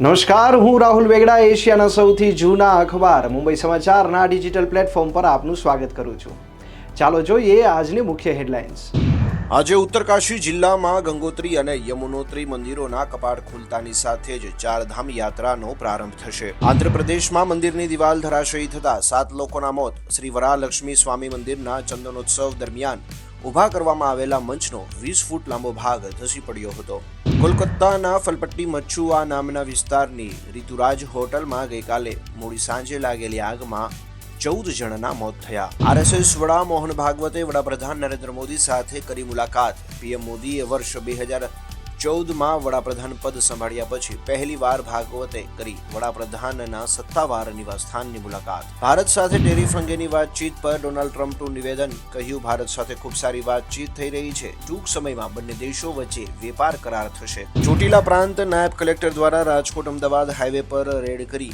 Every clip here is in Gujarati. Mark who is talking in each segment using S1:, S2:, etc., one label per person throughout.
S1: નમસ્કાર, હું રાહુલ વેગડા, એશિયાના સૌથી જૂના અખબાર, મુંબઈ સમાચારના ડિજિટલ પ્લેટફોર્મ પર આપનું સ્વાગત કરું છું. ચાલો જોઈએ આજની મુખ્ય હેડલાઇન્સ.
S2: આજે ઉત્તરકાશી જિલ્લામાં ગંગોત્રી અને યમુનોત્રી મંદિરોના કપાટ ખુલતાની સાથે જ ચારધામ યાત્રાનો પ્રારંભ થશે. આંધ્રપ્રદેશમાં મંદિરની દિવાલ ધરાશયી થતા સાત લોકોના મોત. શ્રી વરાલક્ષ્મી સ્વામી મંદિરના ચંદનોત્સવ દરમિયાન ઊભા કરવામાં આવેલા મંચનો વીસ ફૂટ લાંબો ભાગ ધસી પડ્યો હતો. કોલકાતાના ફલપટ્ટી મચ્છુઆ નામના વિસ્તારની ઋતુરાજ હોટલમાં ગઈકાલે મોડી સાંજે લાગેલી આગમાં ચૌદ જણના મોત થયા. આરએસએસ વડા મોહન ભાગવતે વડાપ્રધાન નરેન્દ્ર મોદી સાથે કરી મુલાકાત. પીએમ મોદીએ વર્ષ બે હજાર ચૌદમાં વડાપ્રધાન પદ સંભાળ્યા પછી પહેલીવાર ભાગવતે કરી વડાપ્રધાનના સત્તાવાર નિવાસસ્થાનની મુલાકાત. ભારત સાથે ટેરિફ અંગેની વાતચીત પર ડોનાલ્ડ ટ્રમ્પનું નિવેદન કહ્યું, ભારત સાથે ખૂબ સારી વાતચીત થઈ રહી છે. ટૂંક સમયમાં બંને દેશો વચ્ચે વેપાર કરાર થશે. ચોટીલા પ્રાંત નાયબ કલેક્ટર દ્વારા રાજકોટ અમદાવાદ હાઈવે પર રેડ કરી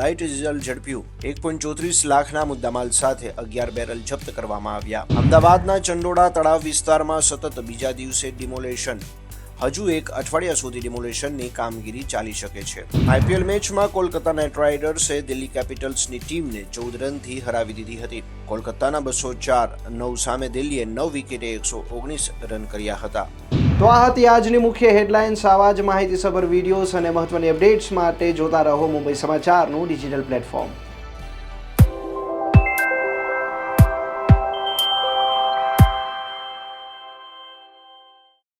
S2: લાઇટ ડીઝલ ઝડપ્યું. એક પોઈન્ટ ચોત્રીસ લાખના મુદ્દામાલ સાથે અગિયાર બેરલ જપ્ત કરવામાં આવ્યા. અમદાવાદના ચંડોળા તળાવ વિસ્તારમાં સતત બીજા દિવસે ડિમોલેશન. હજુ એક અઠવાડિયા સુધી ડિમોલેશનની કામગીરી ચાલી શકે છે. આઈપીએલ મેચમાં કોલકાતા નાઇટ રાઇડર્સે દિલ્હી કેપિટલ્સની ટીમને ચૌદ રનથી હરાવી દીધી હતી. કોલકાતાના બસો ચાર, નવ સામે દિલ્હીએ નવ વિકેટે એકસો ઓગણીસ રન કર્યા હતા.
S1: તો આ હતી આજની મુખ્ય હેડલાઇન્સ. આવા જ માહિતીસભર વિડીયોઝ અને મહત્વની અપડેટ્સ માટે જોતા રહો મુંબઈ સમાચારનું ડિજિટલ પ્લેટફોર્મ.